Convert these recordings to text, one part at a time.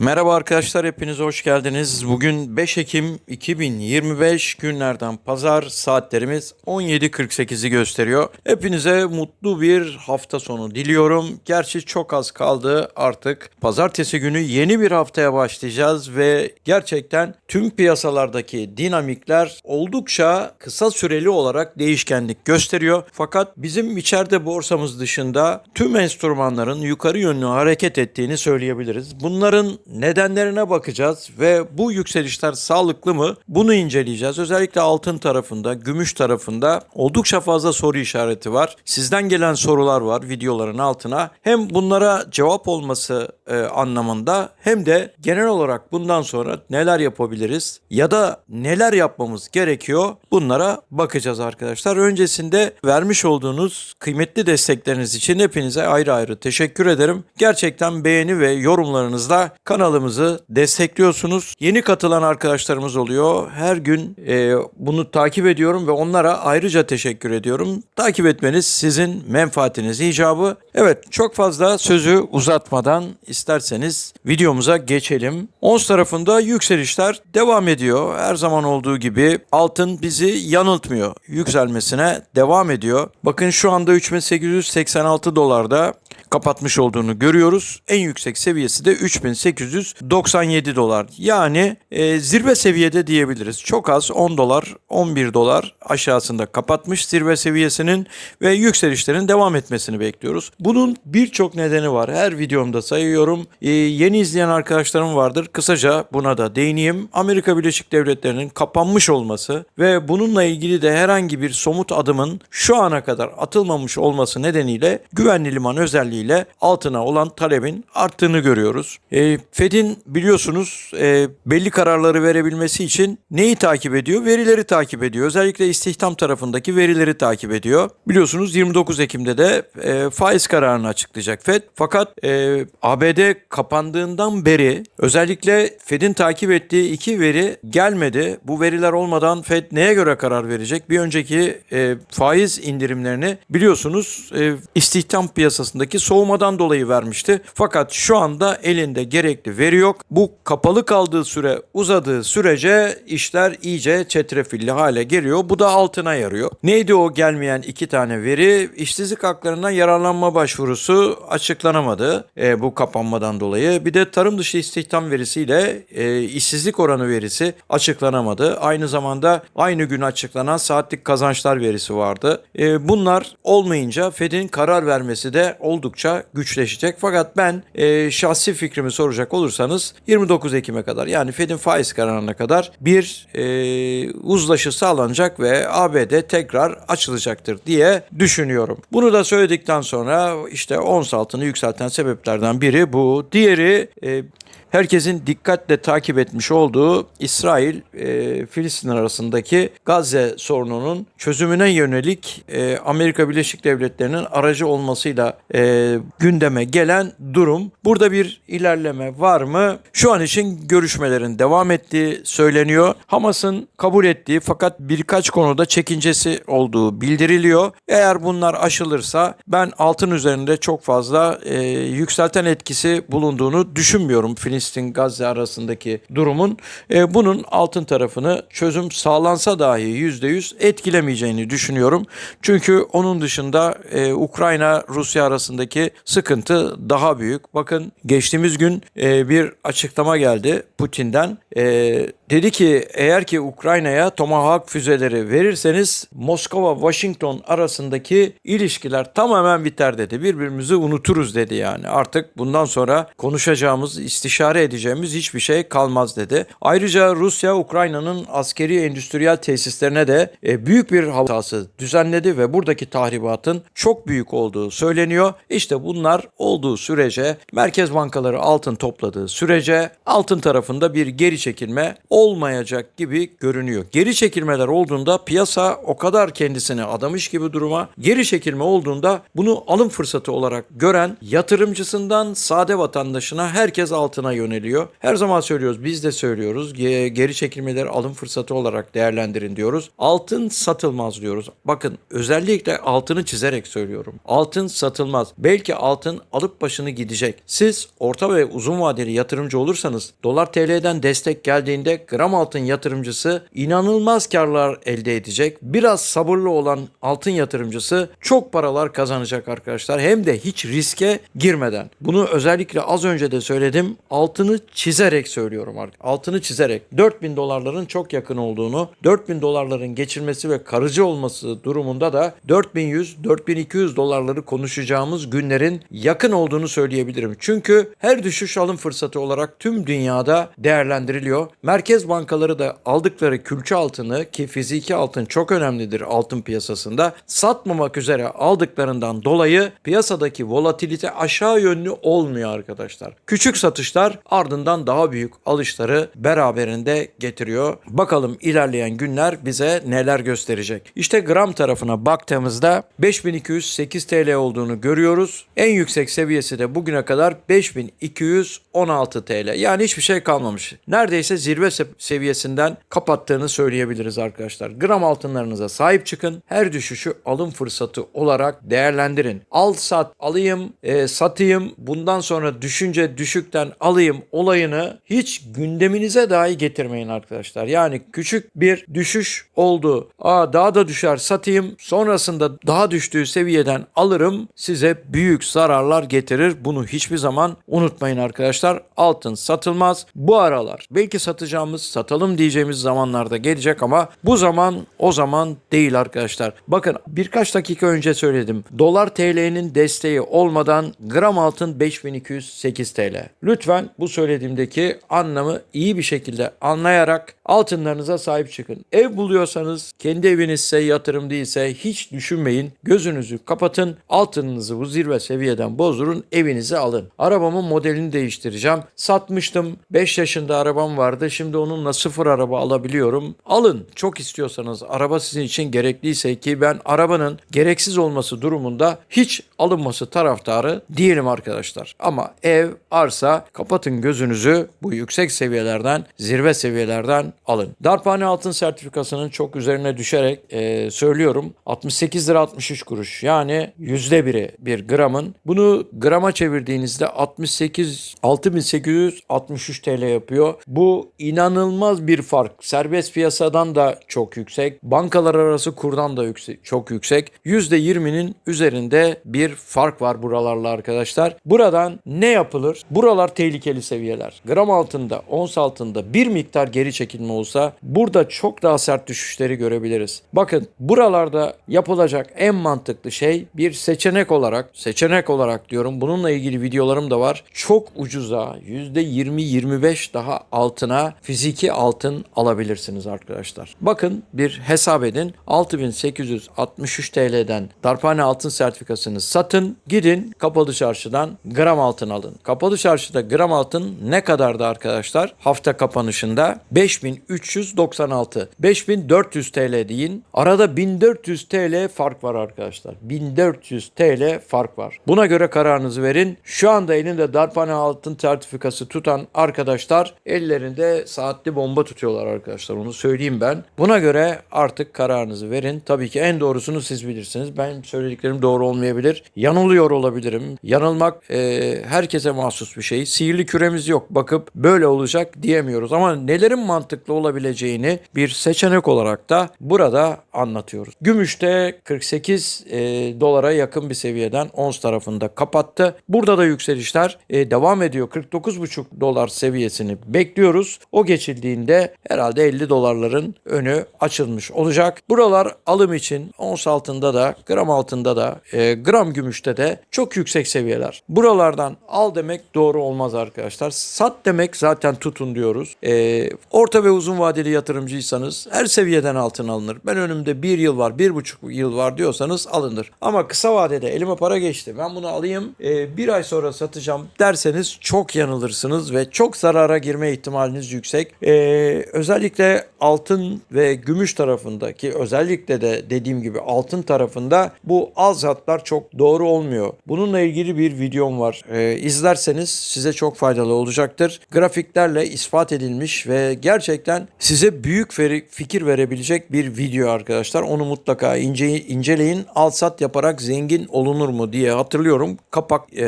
Merhaba arkadaşlar hepiniz hoş geldiniz. Bugün 5 Ekim 2025 günlerden pazar saatlerimiz 17.48'i gösteriyor. Hepinize mutlu bir hafta sonu diliyorum. Gerçi çok az kaldı artık. Pazartesi günü yeni bir haftaya başlayacağız ve gerçekten tüm piyasalardaki dinamikler oldukça kısa süreli olarak değişkenlik gösteriyor. Fakat bizim içeride borsamız dışında tüm enstrümanların yukarı yönlü hareket ettiğini söyleyebiliriz. Bunların nedenlerine bakacağız ve bu yükselişler sağlıklı mı? Bunu inceleyeceğiz. Özellikle altın tarafında, gümüş tarafında oldukça fazla soru işareti var. Sizden gelen sorular var videoların altına. Hem bunlara cevap olması e, anlamında hem de genel olarak bundan sonra neler yapabiliriz ya da neler yapmamız gerekiyor bunlara bakacağız arkadaşlar. Öncesinde vermiş olduğunuz kıymetli destekleriniz için hepinize ayrı ayrı teşekkür ederim. Gerçekten beğeni ve yorumlarınızla kanalımızı destekliyorsunuz. Yeni katılan arkadaşlarımız oluyor. Her gün e, bunu takip ediyorum ve onlara ayrıca teşekkür ediyorum. Takip etmeniz sizin menfaatiniz icabı. Evet çok fazla sözü uzatmadan isterseniz videomuza geçelim. Ons tarafında yükselişler devam ediyor. Her zaman olduğu gibi altın bizi yanıltmıyor. Yükselmesine devam ediyor. Bakın şu anda 3886 dolarda kapatmış olduğunu görüyoruz. En yüksek seviyesi de 3897 dolar. Yani e, zirve seviyede diyebiliriz. Çok az 10 dolar, 11 dolar aşağısında kapatmış zirve seviyesinin ve yükselişlerin devam etmesini bekliyoruz. Bunun birçok nedeni var. Her videomda sayıyorum. E, yeni izleyen arkadaşlarım vardır. Kısaca buna da değineyim. Amerika Birleşik Devletleri'nin kapanmış olması ve bununla ilgili de herhangi bir somut adımın şu ana kadar atılmamış olması nedeniyle güvenli liman özelliğiyle altına olan talebin arttığını görüyoruz. E, Fed'in biliyorsunuz e, belli kararları verebilmesi için neyi takip ediyor? Verileri takip ediyor. Özellikle istihdam tarafındaki verileri takip ediyor. Biliyorsunuz 29 Ekim'de de e, faiz kararını açıklayacak Fed. Fakat e, ABD kapandığından beri özellikle Fed'in takip ettiği iki veri gelmedi. Bu veriler olmadan Fed neye göre karar verecek? Bir önceki e, faiz indirimlerini biliyorsunuz e, istihdam piyasasındaki soğumadan dolayı vermişti. Fakat şu anda elinde gerekli veri yok. Bu kapalı kaldığı süre uzadığı sürece işler iyice çetrefilli hale geliyor. Bu da altına yarıyor. Neydi o gelmeyen iki tane veri? İşsizlik haklarından yararlanma başvurusu açıklanamadı e, bu kapanmadan dolayı. Bir de tarım dışı istihdam verisiyle e, işsizlik oranı verisi açıklanamadı. Aynı zamanda aynı gün açıklanan saatlik kazançlar verisi vardı. E, bunlar olmayınca Fed'in karar vermesi de oldukça güçleşecek. Fakat ben e, şahsi fikrimi soracak olursanız 29 Ekim'e kadar yani Fed'in faiz kararına kadar bir e, uzlaşı sağlanacak ve ABD tekrar açılacaktır diye düşünüyorum. Bunu da söyledikten sonra işte ons altını yükselten sebeplerden biri bu. Diğeri e, herkesin dikkatle takip etmiş olduğu İsrail e, Filistin arasındaki Gazze sorununun çözümüne yönelik e, Amerika Birleşik Devletleri'nin aracı olmasıyla e, gündeme gelen durum. Burada bir ilerleme var mı? Şu an için görüşmelerin devam ettiği söyleniyor. Hamas'ın kabul ettiği fakat birkaç konuda çekincesi olduğu bildiriliyor. Eğer bunlar aşılırsa ben altın üzerinde çok fazla e, yükselten etkisi bulunduğunu düşünmüyorum Filistin Gazze arasındaki durumun. E, bunun altın tarafını çözüm sağlansa dahi %100 etkilemeyeceğini düşünüyorum. Çünkü onun dışında e, Ukrayna Rusya arasındaki sıkıntı daha büyük. Bakın geçtiğimiz gün e, bir açıklama geldi Putin'den. E, dedi ki eğer ki Ukrayna'ya Tomahawk füzeleri verirseniz Moskova-Washington arasındaki ilişkiler tamamen biter dedi. Birbirimizi unuturuz dedi yani. Artık bundan sonra konuşacağımız, istişare edeceğimiz hiçbir şey kalmaz dedi. Ayrıca Rusya Ukrayna'nın askeri endüstriyel tesislerine de e, büyük bir hava sahası düzenledi ve buradaki tahribatın çok büyük olduğu söyleniyor. İşte bunlar olduğu sürece merkez bankaları altın topladığı sürece altın tarafında bir geri çekilme olmayacak gibi görünüyor. Geri çekilmeler olduğunda piyasa o kadar kendisini adamış gibi duruma. Geri çekilme olduğunda bunu alım fırsatı olarak gören yatırımcısından sade vatandaşına herkes altına yöneliyor. Her zaman söylüyoruz biz de söylüyoruz. Ge- Geri çekilmeleri alım fırsatı olarak değerlendirin diyoruz. Altın satılmaz diyoruz. Bakın özellikle altını çizerek söylüyorum. Altın satılmaz. Belki altın alıp başını gidecek. Siz orta ve uzun vadeli yatırımcı olursanız dolar TL'den destek geldiğinde gram altın yatırımcısı inanılmaz karlar elde edecek. Biraz sabırlı olan altın yatırımcısı çok paralar kazanacak arkadaşlar. Hem de hiç riske girmeden. Bunu özellikle az önce de söyledim. Altını çizerek söylüyorum artık. Altını çizerek 4000 dolarların çok yakın olduğunu, 4000 dolarların geçilmesi ve karıcı olması durumunda da 4100 4200 dolarları konuşacağımız günlerin yakın olduğunu söyleyebilirim. Çünkü her düşüş alım fırsatı olarak tüm dünyada değerlendiriliyor. Merkez bankaları da aldıkları külçe altını ki fiziki altın çok önemlidir altın piyasasında satmamak üzere aldıklarından dolayı piyasadaki volatilite aşağı yönlü olmuyor arkadaşlar. Küçük satışlar ardından daha büyük alışları beraberinde getiriyor. Bakalım ilerleyen günler bize neler gösterecek. İşte gram tarafına baktığımızda 5208 TL olduğunu görüyoruz. En yüksek seviyesi de bugüne kadar 5216 TL. Yani hiçbir şey kalmamış. Neredeyse zirve seviyesinden kapattığını söyleyebiliriz arkadaşlar. Gram altınlarınıza sahip çıkın. Her düşüşü alım fırsatı olarak değerlendirin. Al sat alayım e, satayım bundan sonra düşünce düşükten alayım olayını hiç gündeminize dahi getirmeyin arkadaşlar. Yani küçük bir düşüş oldu. Aa daha da düşer satayım. Sonrasında daha düştüğü seviyeden alırım. Size büyük zararlar getirir. Bunu hiçbir zaman unutmayın arkadaşlar. Altın satılmaz. Bu aralar belki satacağımız, satalım diyeceğimiz zamanlarda gelecek ama bu zaman o zaman değil arkadaşlar. Bakın birkaç dakika önce söyledim. Dolar TL'nin desteği olmadan gram altın 5208 TL. Lütfen bu söylediğimdeki anlamı iyi bir şekilde anlayarak altınlarınıza sahip çıkın. Ev buluyorsanız kendi evinizse yatırım değilse hiç düşünmeyin. Gözünüzü kapatın. Altınınızı bu zirve seviyeden bozdurun. Evinize alın. Arabamın modelini değiştireceğim. Satmıştım. 5 yaşında arabam vardı. Şimdi onunla sıfır araba alabiliyorum. Alın. Çok istiyorsanız araba sizin için gerekliyse ki ben arabanın gereksiz olması durumunda hiç alınması taraftarı değilim arkadaşlar. Ama ev, arsa kapatın gözünüzü bu yüksek seviyelerden, zirve seviyelerden alın. Darphane altın sertifikasının çok üzerine düşerek e, söylüyorum. 68 lira 63 kuruş. Yani yüzde biri bir gramın. Bunu grama çevirdiğinizde 68 6863 TL yapıyor. Bu inanılmaz bir fark. Serbest piyasadan da çok yüksek. Bankalar arası kurdan da yüksek, çok yüksek. %20'nin üzerinde bir fark var buralarla arkadaşlar. Buradan ne yapılır? Buralar tehlikeli seviyeler. Gram altında, ons altında bir miktar geri çekilme olsa burada çok daha sert düşüşleri görebiliriz. Bakın buralarda yapılacak en mantıklı şey bir seçenek olarak, seçenek olarak diyorum bununla ilgili videolarım da var. Çok ucuza %20-25 daha altına fiziki altın alabilirsiniz arkadaşlar. Bakın bir hesap edin. 6863 TL'den darphane altın sertifikasını satın. Gidin kapalı çarşıdan gram altın alın. Kapalı çarşıda gram altın ne kadardı arkadaşlar? Hafta kapanışında 5396. 5400 TL deyin. Arada 1400 TL fark var arkadaşlar. 1400 TL fark var. Buna göre kararınızı verin. Şu anda elinde darphane altın sertifikası tutan arkadaşlar ellerinde saatli bomba tutuyorlar arkadaşlar. Onu söyleyeyim ben. Buna göre artık kararınızı verin. Tabii ki en doğrusunu siz bilirsiniz. Ben söylediklerim doğru olmayabilir. Yanılıyor olabilirim. Yanılmak e, herkese mahsus bir şey. Sihirli küremiz yok. Bakıp böyle olacak diyemiyoruz. Ama nelerin mantıklı olabileceğini bir seçenek olarak da burada anlatıyoruz. Gümüşte 48 e, dolara yakın bir seviyeden ons tarafında kapattı. Burada da yükselişler e, devam ediyor. 49,5 dolar seviyesini bekliyoruz. O geçildiğinde herhalde 50 dolarların önü açılmış olacak. Buralar alım için ons altında da gram altında da e, gram gümüşte de çok yüksek seviyeler. Buralardan al demek doğru olmaz arkadaşlar. Sat demek zaten tutun diyoruz. E, orta ve uzun vadeli yatırımcıysanız her seviyeden altın alınır. Ben önümde bir yıl var, bir buçuk yıl var diyorsanız alınır. Ama kısa vadede elime para geçti. Ben bunu alayım e, bir ay sonra satacağım derseniz çok yanılırsınız ve çok zarara girme ihtimaliniz yüksek. Gelecek. Ee, özellikle altın ve gümüş tarafındaki özellikle de dediğim gibi altın tarafında bu alzatlar çok doğru olmuyor. Bununla ilgili bir videom var. Ee, izlerseniz size çok faydalı olacaktır. Grafiklerle ispat edilmiş ve gerçekten size büyük fikir verebilecek bir video arkadaşlar. Onu mutlaka ince, inceleyin. Alsat yaparak zengin olunur mu diye hatırlıyorum. Kapak e,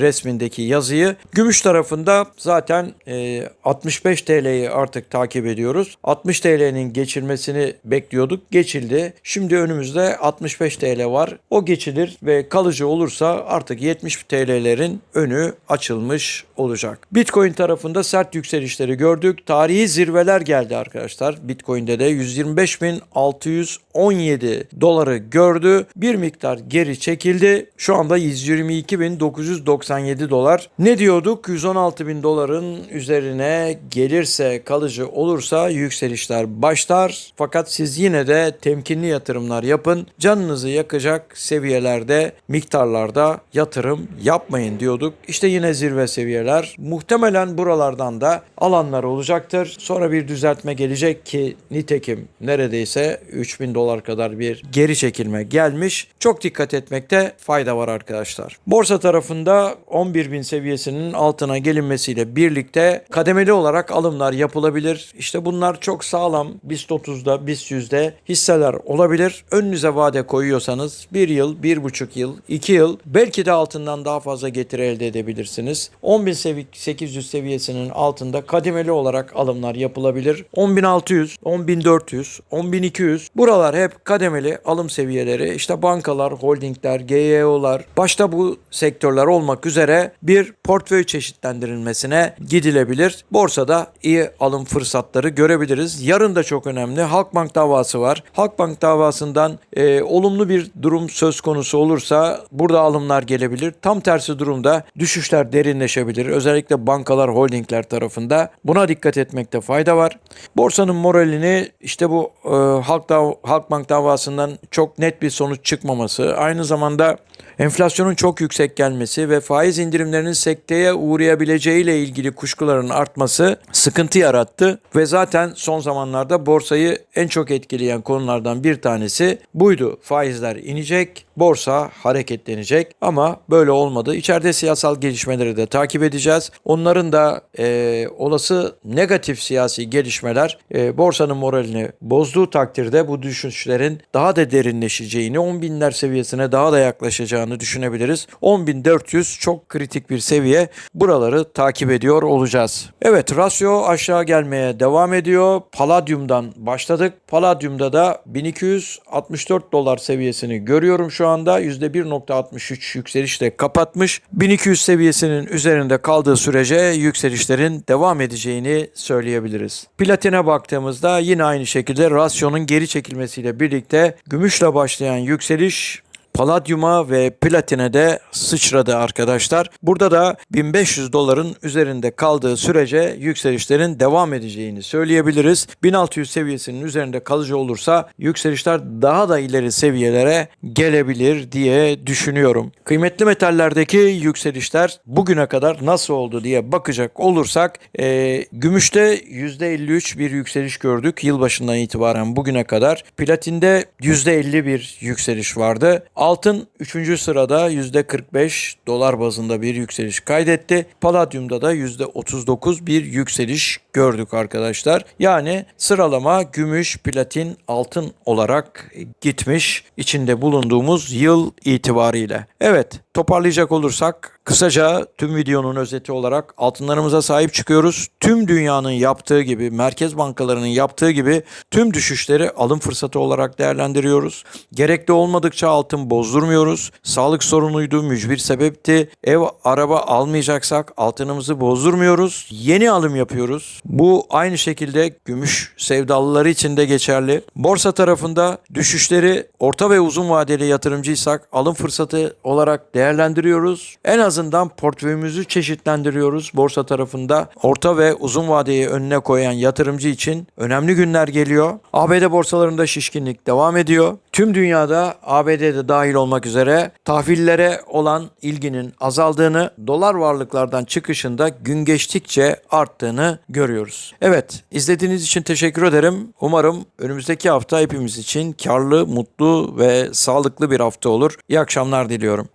resmindeki yazıyı. Gümüş tarafında zaten e, 65 TL'yi artık takip ediyoruz. 60 TL'nin geçilmesini bekliyorduk. Geçildi. Şimdi önümüzde 65 TL var. O geçilir ve kalıcı olursa artık 70 TL'lerin önü açılmış olacak. Bitcoin tarafında sert yükselişleri gördük. Tarihi zirveler geldi arkadaşlar. Bitcoin'de de 125.617 doları gördü. Bir miktar geri çekildi. Şu anda 122.997 dolar. Ne diyorduk? 116.000 doların üzerine gelirse kalıcı olursa yükselişler başlar. Fakat siz yine de temkinli yatırımlar yapın. Canınızı yakacak seviyelerde, miktarlarda yatırım yapmayın diyorduk. İşte yine zirve seviyeler. Muhtemelen buralardan da alanlar olacaktır. Sonra bir düzeltme gelecek ki nitekim neredeyse 3000 dolar kadar bir geri çekilme gelmiş. Çok dikkat etmekte fayda var arkadaşlar. Borsa tarafında 11.000 seviyesinin altına gelinmesiyle birlikte kademeli olarak alımlar yapılabilir. İşte bunlar çok sağlam BIST 30'da, BIST 100'de hisseler olabilir. Önünüze vade koyuyorsanız 1 yıl, 1,5 yıl, 2 yıl belki de altından daha fazla getiri elde edebilirsiniz. 10.800 seviyesinin altında kademeli olarak alımlar yapılabilir. 10.600, 10.400, 10.200 buralar hep kademeli alım seviyeleri. İşte bankalar, holdingler, GYO'lar başta bu sektörler olmak üzere bir portföy çeşitlendirilmesine gidilebilir. Borsada iyi alım fırsatları görebiliriz. Yarın da çok önemli. Halkbank davası var. Halkbank davasından e, olumlu bir durum söz konusu olursa burada alımlar gelebilir. Tam tersi durumda düşüşler derinleşebilir. Özellikle bankalar, holdingler tarafında. Buna dikkat etmekte fayda var. Borsanın moralini işte bu e, Halk dav Halkbank davasından çok net bir sonuç çıkmaması, aynı zamanda enflasyonun çok yüksek gelmesi ve faiz indirimlerinin sekteye uğrayabileceği ile ilgili kuşkuların artması sıkıntı yarattı ve zaten son zamanlarda borsayı en çok etkileyen konulardan bir tanesi buydu. Faizler inecek, borsa hareketlenecek ama böyle olmadı. İçeride siyasal gelişmeleri de takip edeceğiz. Onların da e, olası negatif siyasi gelişmeler e, borsanın moralini bozduğu takdirde bu düşüşlerin daha da derinleşeceğini, 10 binler seviyesine daha da yaklaşacağını düşünebiliriz. 10.400 çok kritik bir seviye. Buraları takip ediyor olacağız. Evet, rasyo aşağı gelmeye devam ediyor. Palladium'dan başladık. Palladium'da da 1264 dolar seviyesini görüyorum şu anda. %1.63 yükselişle kapatmış. 1200 seviyesinin üzerinde kaldığı sürece yükselişlerin devam edeceğini söyleyebiliriz. Platine baktığımızda yine aynı şekilde rasyonun geri çekilmesiyle birlikte gümüşle başlayan yükseliş Palladium'a ve platine de sıçradı arkadaşlar. Burada da 1500 doların üzerinde kaldığı sürece yükselişlerin devam edeceğini söyleyebiliriz. 1600 seviyesinin üzerinde kalıcı olursa yükselişler daha da ileri seviyelere gelebilir diye düşünüyorum. Kıymetli metallerdeki yükselişler bugüne kadar nasıl oldu diye bakacak olursak e, gümüşte %53 bir yükseliş gördük yılbaşından itibaren bugüne kadar. Platinde %50 bir yükseliş vardı. Altın 3. sırada %45 dolar bazında bir yükseliş kaydetti. Palladium'da da %39 bir yükseliş gördük arkadaşlar. Yani sıralama gümüş, platin, altın olarak gitmiş içinde bulunduğumuz yıl itibariyle. Evet toparlayacak olursak Kısaca tüm videonun özeti olarak altınlarımıza sahip çıkıyoruz. Tüm dünyanın yaptığı gibi, merkez bankalarının yaptığı gibi tüm düşüşleri alım fırsatı olarak değerlendiriyoruz. Gerekli olmadıkça altın bozdurmuyoruz. Sağlık sorunuydu, mücbir sebepti. Ev, araba almayacaksak altınımızı bozdurmuyoruz. Yeni alım yapıyoruz. Bu aynı şekilde gümüş sevdalıları için de geçerli. Borsa tarafında düşüşleri orta ve uzun vadeli yatırımcıysak alım fırsatı olarak değerlendiriyoruz. En az azından portföyümüzü çeşitlendiriyoruz borsa tarafında. Orta ve uzun vadeyi önüne koyan yatırımcı için önemli günler geliyor. ABD borsalarında şişkinlik devam ediyor. Tüm dünyada ABD'de dahil olmak üzere tahvillere olan ilginin azaldığını, dolar varlıklardan çıkışında gün geçtikçe arttığını görüyoruz. Evet, izlediğiniz için teşekkür ederim. Umarım önümüzdeki hafta hepimiz için karlı, mutlu ve sağlıklı bir hafta olur. İyi akşamlar diliyorum.